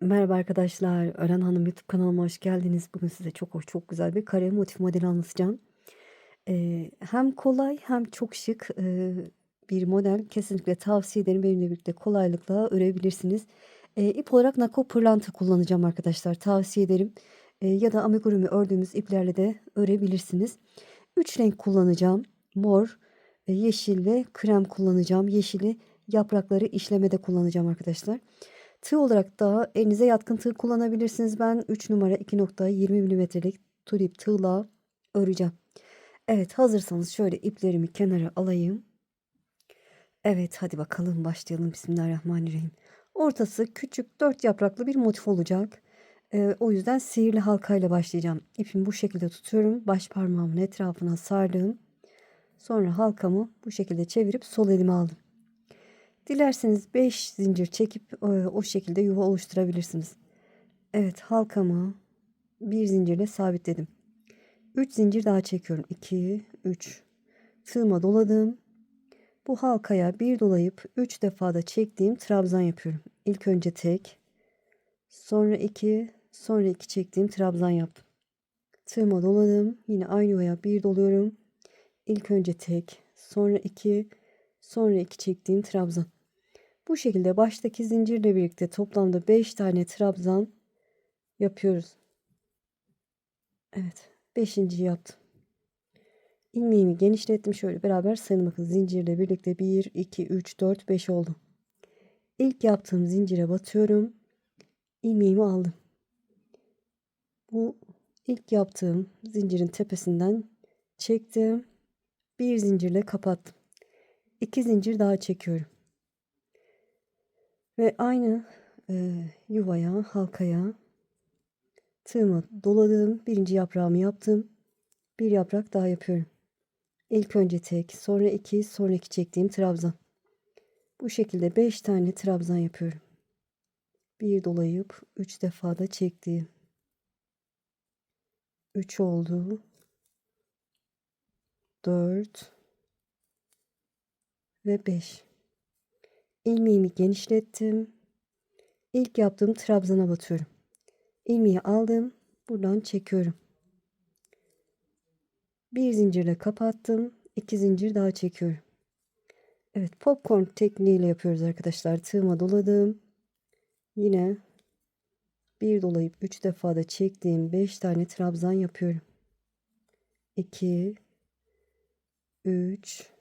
Merhaba arkadaşlar. Ören Hanım YouTube kanalıma hoş geldiniz. Bugün size çok hoş, çok güzel bir kare motif modeli anlatacağım. Eee, hem kolay hem çok şık eee, bir model. Kesinlikle tavsiye ederim. Benimle birlikte kolaylıkla örebilirsiniz. Eee, ip olarak nako pırlanta kullanacağım arkadaşlar. Tavsiye ederim. Eee, ya da amigurumi ördüğümüz iplerle de örebilirsiniz. Üç renk kullanacağım. Mor, e, yeşil ve krem kullanacağım. Yeşili yaprakları işlemede kullanacağım arkadaşlar. Tığ olarak da elinize yatkın tığ kullanabilirsiniz. Ben 3 numara 2.20 milimetrelik tulip tığla öreceğim. Evet hazırsanız şöyle iplerimi kenara alayım. Evet hadi bakalım başlayalım. Bismillahirrahmanirrahim. Ortası küçük dört yapraklı bir motif olacak. Ee, o yüzden sihirli halkayla başlayacağım. İpimi bu şekilde tutuyorum. Baş parmağımın etrafına sardım. Sonra halkamı bu şekilde çevirip sol elime aldım. Dilerseniz 5 zincir çekip e, o şekilde yuva oluşturabilirsiniz. Evet halkamı bir zincirle sabitledim. 3 zincir daha çekiyorum. 2, 3. Tığıma doladım. Bu halkaya bir dolayıp 3 defa da çektiğim trabzan yapıyorum. İlk önce tek, sonra 2, sonra 2 çektiğim trabzan yaptım. Tığıma doladım. Yine aynı yuvaya bir doluyorum. İlk önce tek, sonra 2, sonra 2 çektiğim trabzan. Bu şekilde baştaki zincirle birlikte toplamda 5 tane trabzan yapıyoruz. Evet. 5. yaptım. İlmeğimi genişlettim. Şöyle beraber sayalım bakın. Zincirle birlikte 1, 2, 3, 4, 5 oldu. İlk yaptığım zincire batıyorum. İlmeğimi aldım. Bu ilk yaptığım zincirin tepesinden çektim. Bir zincirle kapattım. İki zincir daha çekiyorum. Ve aynı e, yuvaya, halkaya tığımı doladım. Birinci yaprağımı yaptım. Bir yaprak daha yapıyorum. İlk önce tek, sonra iki, sonra iki çektiğim trabzan. Bu şekilde beş tane trabzan yapıyorum. Bir dolayıp üç defa da çektiğim. Üç oldu. Dört ve beş. İlmeğimi genişlettim. İlk yaptığım trabzana batıyorum. İlmeği aldım. Buradan çekiyorum. Bir zincirle kapattım. İki zincir daha çekiyorum. Evet popcorn tekniğiyle yapıyoruz arkadaşlar. Tığıma doladım. Yine bir dolayıp üç defa da çektiğim beş tane trabzan yapıyorum. 2 3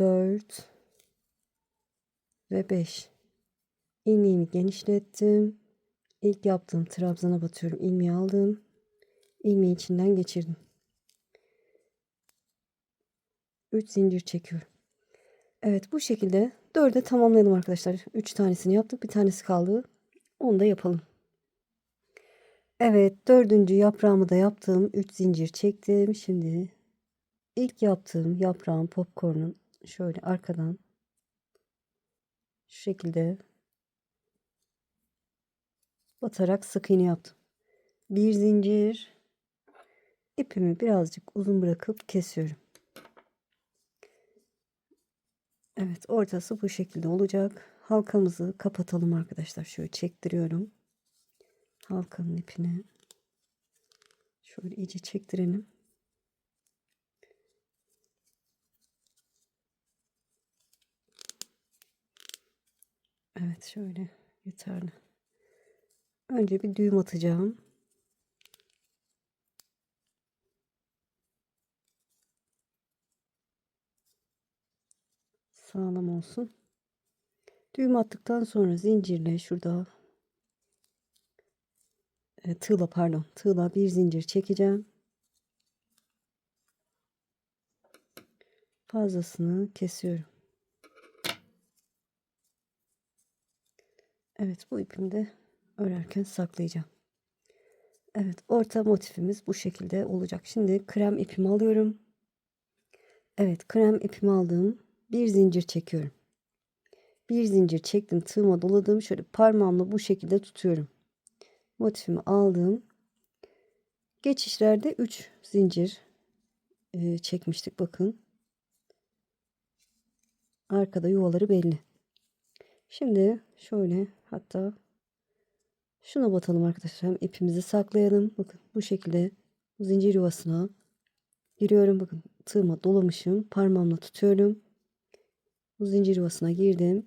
4 ve 5. İlmeğimi genişlettim. İlk yaptığım trabzana batıyorum. İlmeği aldım. İlmeği içinden geçirdim. 3 zincir çekiyorum. Evet bu şekilde 4'e tamamlayalım arkadaşlar. 3 tanesini yaptık. Bir tanesi kaldı. Onu da yapalım. Evet dördüncü yaprağımı da yaptım. 3 zincir çektim. Şimdi ilk yaptığım yaprağın popcorn'un şöyle arkadan şu şekilde batarak sık iğne yaptım. Bir zincir ipimi birazcık uzun bırakıp kesiyorum. Evet ortası bu şekilde olacak. Halkamızı kapatalım arkadaşlar. Şöyle çektiriyorum. Halkanın ipini şöyle iyice çektirelim. Evet şöyle yeterli. Önce bir düğüm atacağım. Sağlam olsun. Düğüm attıktan sonra zincirle şurada e, tığla pardon tığla bir zincir çekeceğim. Fazlasını kesiyorum. Evet bu ipimi de örerken saklayacağım. Evet orta motifimiz bu şekilde olacak. Şimdi krem ipimi alıyorum. Evet krem ipimi aldım. Bir zincir çekiyorum. Bir zincir çektim tığıma doladım. Şöyle parmağımla bu şekilde tutuyorum. Motifimi aldım. Geçişlerde 3 zincir e, çekmiştik bakın. Arkada yuvaları belli. Şimdi şöyle hatta şuna batalım arkadaşlar. Hem ipimizi saklayalım. Bakın bu şekilde bu zincir yuvasına giriyorum. Bakın tığıma dolamışım. Parmağımla tutuyorum. Bu zincir yuvasına girdim.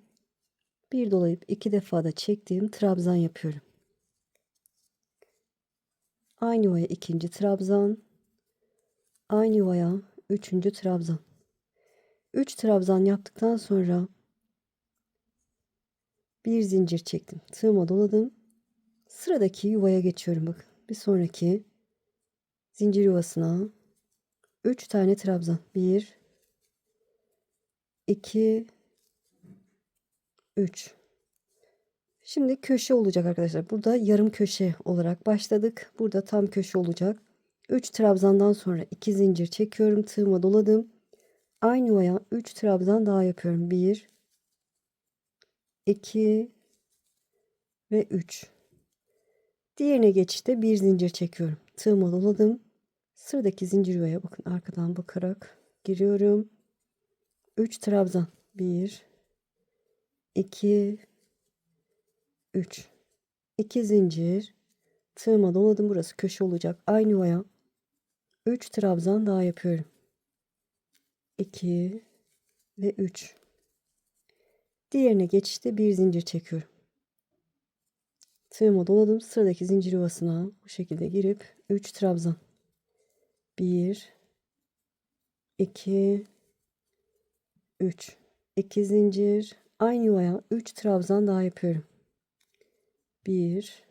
Bir dolayıp iki defa da çektiğim trabzan yapıyorum. Aynı yuvaya ikinci trabzan. Aynı yuvaya üçüncü trabzan. Üç trabzan yaptıktan sonra bir zincir çektim. Tığıma doladım. Sıradaki yuvaya geçiyorum. Bakın bir sonraki zincir yuvasına 3 tane trabzan. 1 2 3 Şimdi köşe olacak arkadaşlar. Burada yarım köşe olarak başladık. Burada tam köşe olacak. 3 trabzandan sonra 2 zincir çekiyorum. Tığıma doladım. Aynı yuvaya 3 trabzan daha yapıyorum. 1 2 ve 3. Diğerine geçişte bir zincir çekiyorum. Tığıma doladım. Sıradaki zincir yuvaya bakın arkadan bakarak giriyorum. 3 trabzan. 1 2 3 2 zincir. Tığıma doladım. Burası köşe olacak. Aynı yuvaya 3 trabzan daha yapıyorum. 2 ve 3. Diğerine geçişte bir zincir çekiyorum. Tığıma doladım. Sıradaki zincir yuvasına bu şekilde girip 3 trabzan. 1 2 3 2 zincir. Aynı yuvaya 3 trabzan daha yapıyorum. 1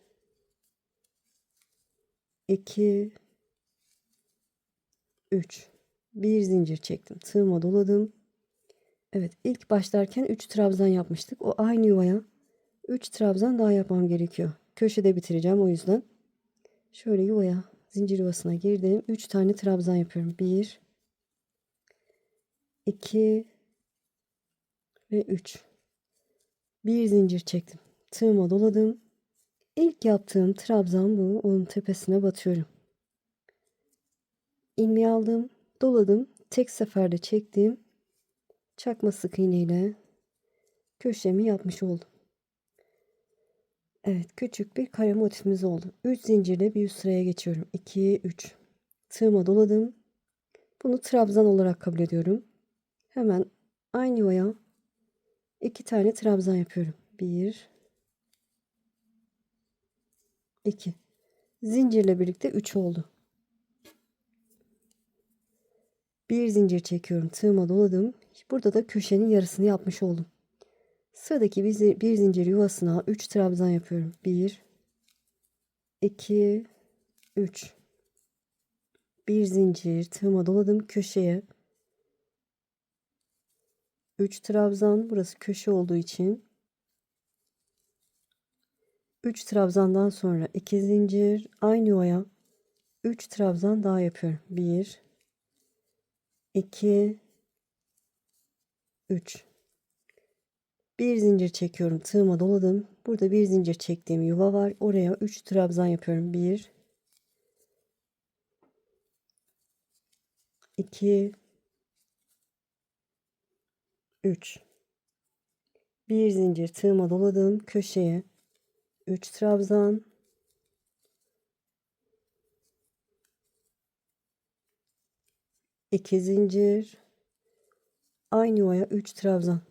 2 3 bir zincir çektim. Tığıma doladım. Evet ilk başlarken 3 trabzan yapmıştık. O aynı yuvaya 3 trabzan daha yapmam gerekiyor. Köşede bitireceğim o yüzden. Şöyle yuvaya zincir yuvasına girdim. 3 tane trabzan yapıyorum. 1 2 ve 3. Bir zincir çektim. Tığıma doladım. İlk yaptığım trabzan bu. Onun tepesine batıyorum. İlmeği aldım, doladım. Tek seferde çektim. Çakma sık iğne ile köşemi yapmış oldum. Evet küçük bir kare motifimiz oldu. 3 zincirle bir üst sıraya geçiyorum. 2 3 tığıma doladım. Bunu trabzan olarak kabul ediyorum. Hemen aynı yuvaya iki tane trabzan yapıyorum. 1 2 zincirle birlikte 3 oldu. Bir zincir çekiyorum. Tığıma doladım. Burada da köşenin yarısını yapmış oldum. Sıradaki bir, bir zincir yuvasına 3 trabzan yapıyorum. 1 2 3 Bir zincir tığıma doladım köşeye. 3 trabzan burası köşe olduğu için 3 trabzandan sonra 2 zincir aynı yuvaya 3 trabzan daha yapıyorum. 1 2 3 bir zincir çekiyorum tığıma doladım. Burada bir zincir çektiğim yuva var. Oraya 3 trabzan yapıyorum. 1 2 3 bir zincir tığıma doladım. Köşeye 3 trabzan 2 zincir. Aynı yuvaya 3 trabzan.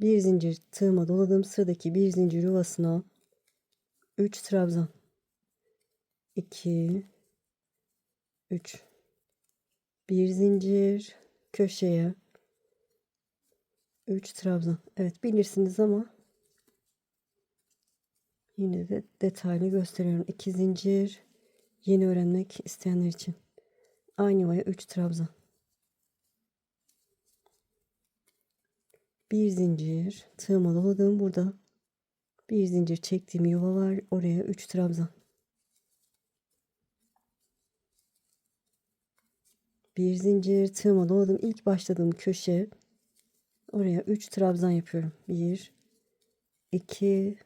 Bir zincir tığıma doladım. Sıradaki bir zincir yuvasına 3 trabzan. 2 3 bir zincir köşeye 3 trabzan. Evet bilirsiniz ama Yine de detaylı gösteriyorum. 2 zincir yeni öğrenmek isteyenler için. Aynı yuvaya 3 trabzan. Bir zincir tığıma doladım burada. Bir zincir çektiğim yuva var. Oraya 3 trabzan. Bir zincir tığıma doladım. İlk başladığım köşe oraya 3 trabzan yapıyorum. 1 2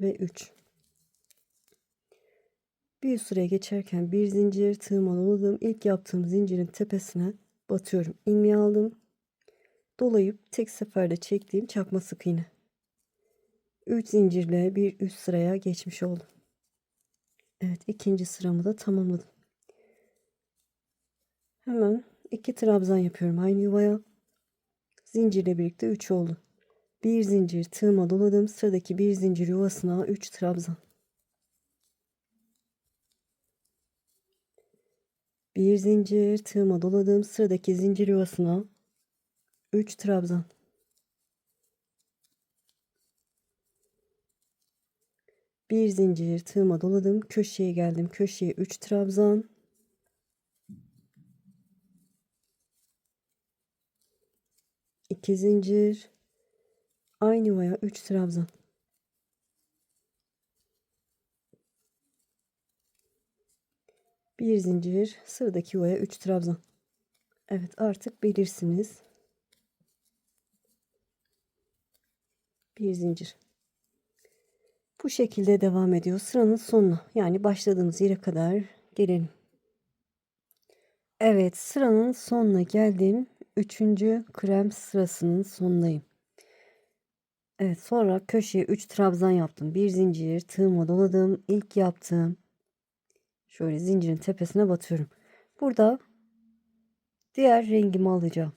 ve 3. Bir sıraya geçerken bir zincir tığıma doladım. İlk yaptığım zincirin tepesine batıyorum. ilmeği aldım. Dolayıp tek seferde çektiğim çakma sık iğne. 3 zincirle bir üst sıraya geçmiş oldum. Evet ikinci sıramı da tamamladım. Hemen iki trabzan yapıyorum aynı yuvaya. Zincirle birlikte 3 oldu. Bir zincir tığıma doladım. Sıradaki bir zincir yuvasına 3 trabzan. Bir zincir tığıma doladım. Sıradaki zincir yuvasına 3 trabzan. Bir zincir tığıma doladım. Köşeye geldim. Köşeye 3 trabzan. İki zincir. Aynı yuvaya 3 trabzan. Bir zincir. Sıradaki yuvaya 3 trabzan. Evet artık bilirsiniz. Bir zincir. Bu şekilde devam ediyor. Sıranın sonuna yani başladığımız yere kadar gelelim. Evet sıranın sonuna geldim. Üçüncü krem sırasının sonundayım. Evet sonra köşeye 3 trabzan yaptım. Bir zincir tığıma doladım. İlk yaptığım şöyle zincirin tepesine batıyorum. Burada diğer rengimi alacağım.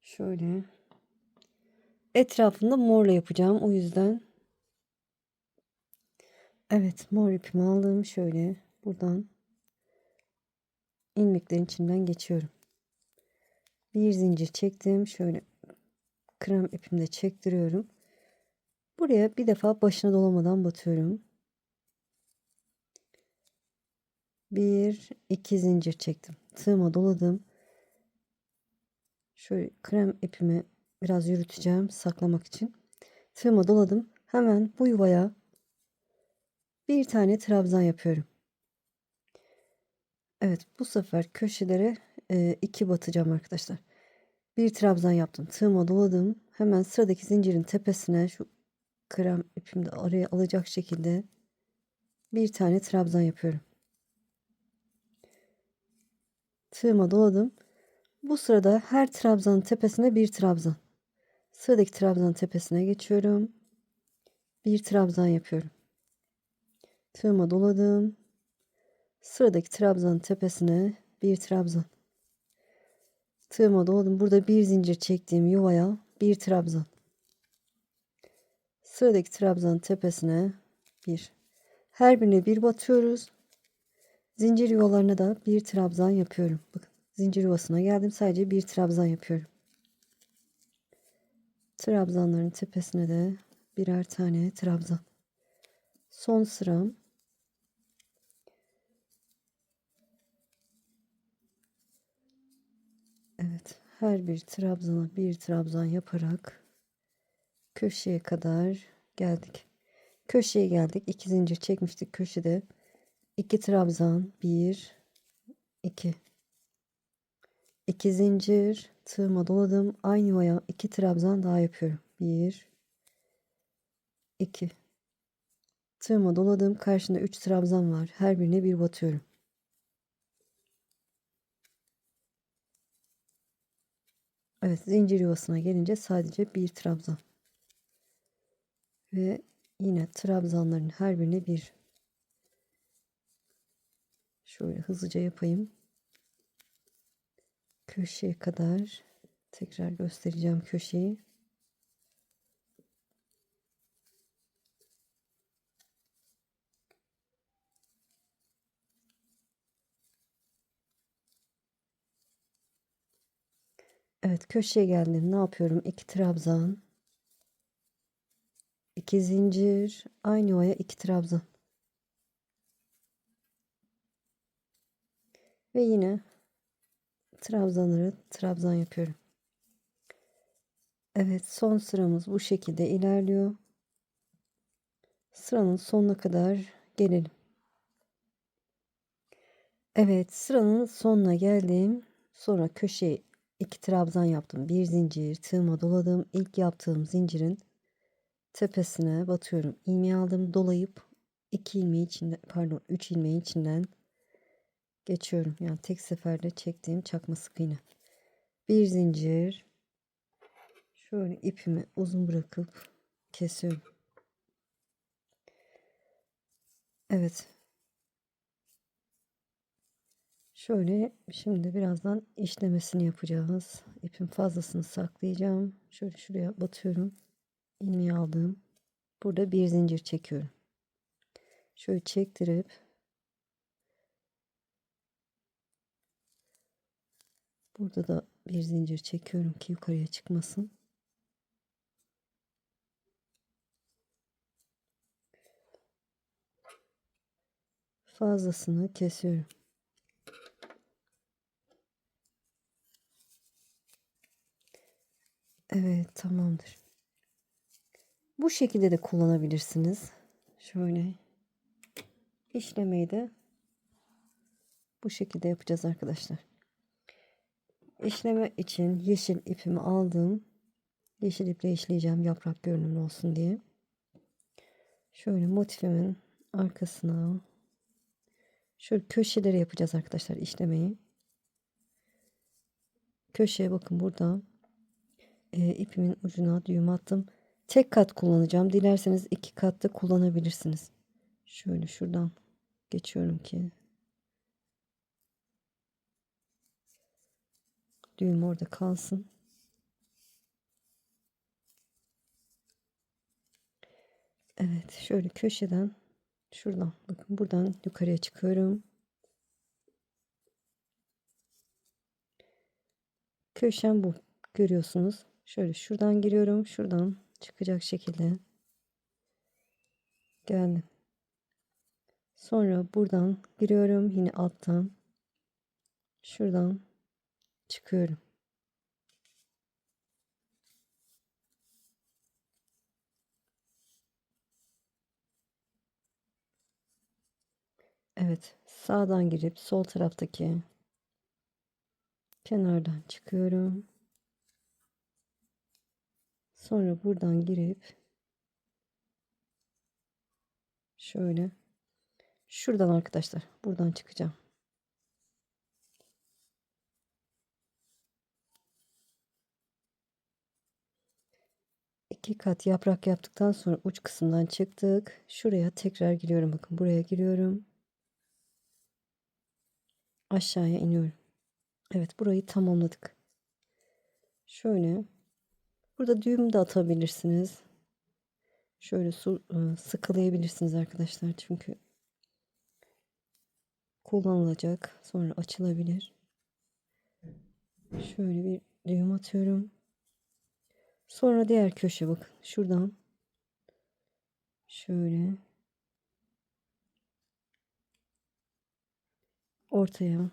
Şöyle etrafında morla yapacağım. O yüzden evet mor ipimi aldım. Şöyle buradan ilmeklerin içinden geçiyorum. Bir zincir çektim. Şöyle krem ipimde çektiriyorum. Buraya bir defa başına dolamadan batıyorum. Bir, iki zincir çektim. Tığıma doladım. Şöyle krem ipimi biraz yürüteceğim saklamak için. Tığıma doladım. Hemen bu yuvaya bir tane trabzan yapıyorum. Evet bu sefer köşelere iki batacağım arkadaşlar. Bir trabzan yaptım. Tığıma doladım. Hemen sıradaki zincirin tepesine şu krem ipimde araya alacak şekilde bir tane trabzan yapıyorum. Tığıma doladım. Bu sırada her trabzanın tepesine bir trabzan. Sıradaki trabzanın tepesine geçiyorum. Bir trabzan yapıyorum. Tığıma doladım. Sıradaki trabzanın tepesine bir trabzan. Tığıma doladım. Burada bir zincir çektiğim yuvaya bir trabzan. Sıradaki trabzanın tepesine bir. Her birine bir batıyoruz. Zincir yuvalarına da bir trabzan yapıyorum. Bakın zincir yuvasına geldim. Sadece bir trabzan yapıyorum. Trabzanların tepesine de birer tane trabzan. Son sıram Evet, her bir trabzana bir trabzan yaparak köşeye kadar geldik. Köşeye geldik. İki zincir çekmiştik köşede. İki trabzan, bir, iki. İki zincir, tığıma doladım. Aynı yuvaya iki trabzan daha yapıyorum. Bir, iki. Tığıma doladım. Karşında üç trabzan var. Her birine bir batıyorum. Evet zincir yuvasına gelince sadece bir trabzan. Ve yine trabzanların her birine bir. Şöyle hızlıca yapayım. Köşeye kadar tekrar göstereceğim köşeyi. Evet köşeye geldim. Ne yapıyorum? İki trabzan. iki zincir. Aynı yuvaya iki trabzan. Ve yine trabzanları trabzan yapıyorum. Evet son sıramız bu şekilde ilerliyor. Sıranın sonuna kadar gelelim. Evet sıranın sonuna geldim. Sonra köşeye iki trabzan yaptım. Bir zincir tığıma doladım. İlk yaptığım zincirin tepesine batıyorum. İlmeği aldım dolayıp iki ilmeği içinden pardon üç ilmeği içinden geçiyorum. Yani tek seferde çektiğim çakma sık iğne. Bir zincir. Şöyle ipimi uzun bırakıp kesiyorum. Evet. Şöyle şimdi birazdan işlemesini yapacağız. İpin fazlasını saklayacağım. Şöyle şuraya batıyorum. İlmeği aldım. Burada bir zincir çekiyorum. Şöyle çektirip burada da bir zincir çekiyorum ki yukarıya çıkmasın. Fazlasını kesiyorum. Evet tamamdır. Bu şekilde de kullanabilirsiniz. Şöyle işlemeyi de bu şekilde yapacağız arkadaşlar. İşleme için yeşil ipimi aldım. Yeşil iple işleyeceğim yaprak görünümlü olsun diye. Şöyle motifimin arkasına şöyle köşeleri yapacağız arkadaşlar işlemeyi. Köşeye bakın burada e, ipimin ucuna düğüm attım. Tek kat kullanacağım. Dilerseniz iki katta kullanabilirsiniz. Şöyle şuradan geçiyorum ki düğüm orada kalsın. Evet şöyle köşeden şuradan bakın buradan yukarıya çıkıyorum. Köşem bu görüyorsunuz. Şöyle şuradan giriyorum. Şuradan çıkacak şekilde geldim. Sonra buradan giriyorum. Yine alttan şuradan çıkıyorum. Evet, sağdan girip sol taraftaki kenardan çıkıyorum. Sonra buradan girip şöyle şuradan arkadaşlar buradan çıkacağım. İki kat yaprak yaptıktan sonra uç kısımdan çıktık. Şuraya tekrar giriyorum. Bakın buraya giriyorum. Aşağıya iniyorum. Evet burayı tamamladık. Şöyle burada düğüm de atabilirsiniz. Şöyle su, sıkılayabilirsiniz arkadaşlar. Çünkü kullanılacak. Sonra açılabilir. Şöyle bir düğüm atıyorum. Sonra diğer köşe bakın. Şuradan şöyle ortaya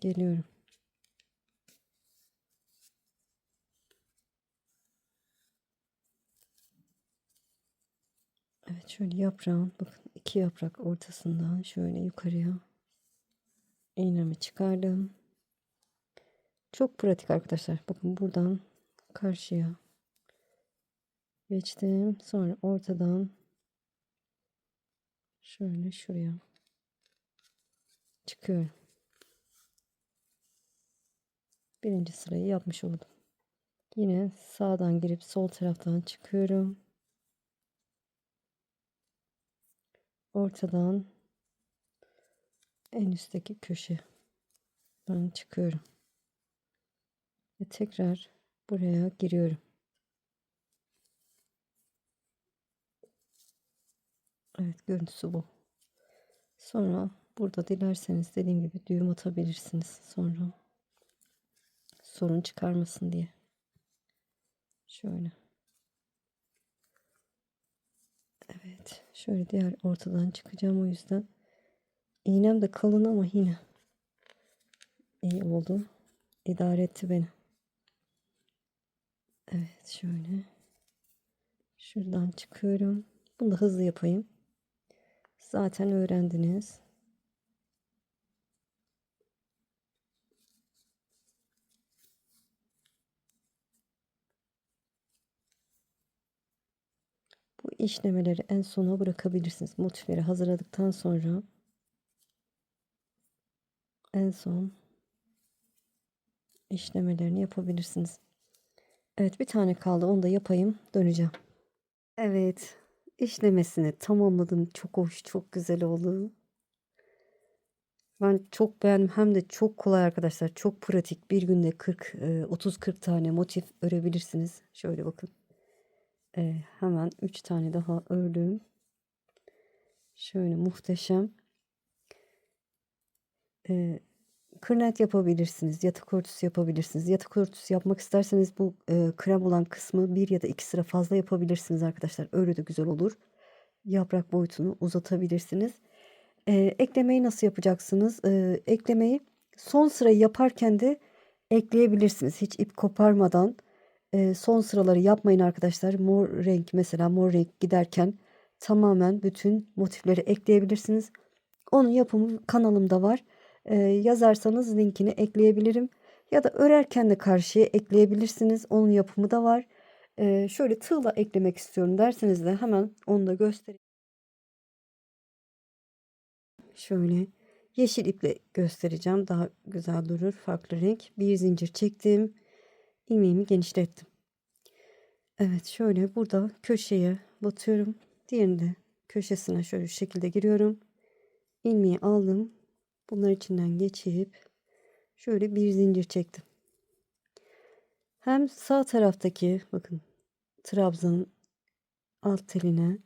geliyorum. Şöyle yaprağın bakın iki yaprak ortasından şöyle yukarıya iğnemi çıkardım. Çok pratik arkadaşlar. Bakın buradan karşıya geçtim. Sonra ortadan şöyle şuraya çıkıyorum. Birinci sırayı yapmış oldum. Yine sağdan girip sol taraftan çıkıyorum. Ortadan en üstteki köşe ben çıkıyorum. Ve tekrar buraya giriyorum. Evet görüntüsü bu. Sonra burada dilerseniz dediğim gibi düğüm atabilirsiniz. Sonra sorun çıkarmasın diye. Şöyle. Evet. Şöyle diğer ortadan çıkacağım o yüzden. İğnem de kalın ama yine iyi oldu. İdare etti beni. Evet şöyle. Şuradan çıkıyorum. Bunu da hızlı yapayım. Zaten öğrendiniz. Bu işlemeleri en sona bırakabilirsiniz. Motifleri hazırladıktan sonra en son işlemelerini yapabilirsiniz. Evet bir tane kaldı onu da yapayım döneceğim. Evet işlemesini tamamladım. Çok hoş çok güzel oldu. Ben çok beğendim hem de çok kolay arkadaşlar. Çok pratik. Bir günde 40 e, 30-40 tane motif örebilirsiniz. Şöyle bakın. E, hemen 3 tane daha ördüm. Şöyle muhteşem. E, kırnet yapabilirsiniz. Yatak örtüsü yapabilirsiniz. Yatak örtüsü yapmak isterseniz bu e, krem olan kısmı bir ya da iki sıra fazla yapabilirsiniz arkadaşlar. Öyle de güzel olur. Yaprak boyutunu uzatabilirsiniz. E, eklemeyi nasıl yapacaksınız? E, eklemeyi son sırayı yaparken de ekleyebilirsiniz. Hiç ip koparmadan e, son sıraları yapmayın arkadaşlar. Mor renk mesela mor renk giderken tamamen bütün motifleri ekleyebilirsiniz. Onun yapımı kanalımda var. E, yazarsanız linkini ekleyebilirim. Ya da örerken de karşıya ekleyebilirsiniz. Onun yapımı da var. E, şöyle tığla eklemek istiyorum derseniz de hemen onu da göstereyim. Şöyle yeşil iple göstereceğim. Daha güzel durur. Farklı renk. Bir zincir çektim. İlmeğimi genişlettim. Evet şöyle burada köşeye batıyorum. Diğerinde köşesine şöyle şu şekilde giriyorum. ilmeği aldım. Bunlar içinden geçip şöyle bir zincir çektim. Hem sağ taraftaki bakın trabzanın alt teline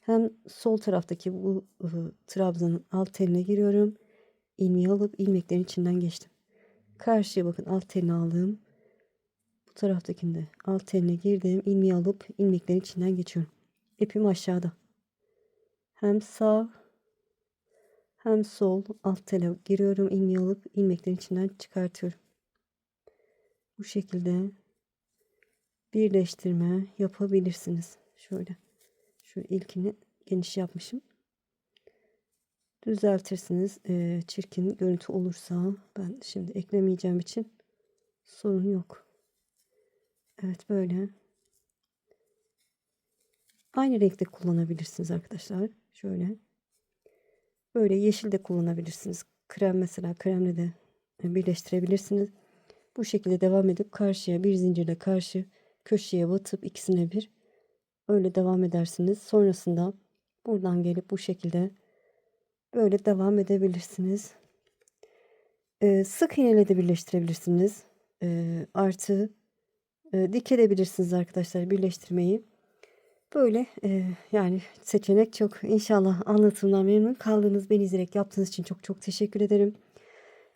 hem sol taraftaki bu ıı, trabzanın alt teline giriyorum. ilmeği alıp ilmeklerin içinden geçtim. Karşıya bakın alt telini aldım. Taraftakinde alt teline girdim. ilmeği alıp ilmeklerin içinden geçiyorum. İpim aşağıda. Hem sağ hem sol alt tele giriyorum. ilmeği alıp ilmeklerin içinden çıkartıyorum. Bu şekilde birleştirme yapabilirsiniz. Şöyle. Şu ilkini geniş yapmışım. Düzeltirsiniz. Ee, çirkin görüntü olursa ben şimdi eklemeyeceğim için sorun yok. Evet böyle. Aynı renkte kullanabilirsiniz arkadaşlar. Şöyle. Böyle yeşil de kullanabilirsiniz. Krem mesela kremle de birleştirebilirsiniz. Bu şekilde devam edip karşıya bir zincirle karşı köşeye batıp ikisine bir öyle devam edersiniz. Sonrasında buradan gelip bu şekilde böyle devam edebilirsiniz. Ee, sık iğneyle de birleştirebilirsiniz. Ee, artı e, dikebilirsiniz arkadaşlar birleştirmeyi. Böyle e, yani seçenek çok. İnşallah anlatımdan memnun kaldınız. Beni izleyerek yaptığınız için çok çok teşekkür ederim.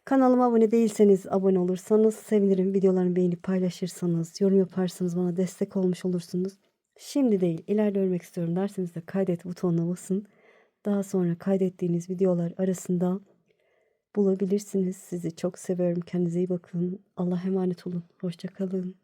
Kanalıma abone değilseniz abone olursanız sevinirim. Videolarımı beğenip paylaşırsanız, yorum yaparsanız bana destek olmuş olursunuz. Şimdi değil ileride örmek istiyorum derseniz de kaydet butonuna basın. Daha sonra kaydettiğiniz videolar arasında bulabilirsiniz. Sizi çok seviyorum. Kendinize iyi bakın. Allah emanet olun. Hoşçakalın.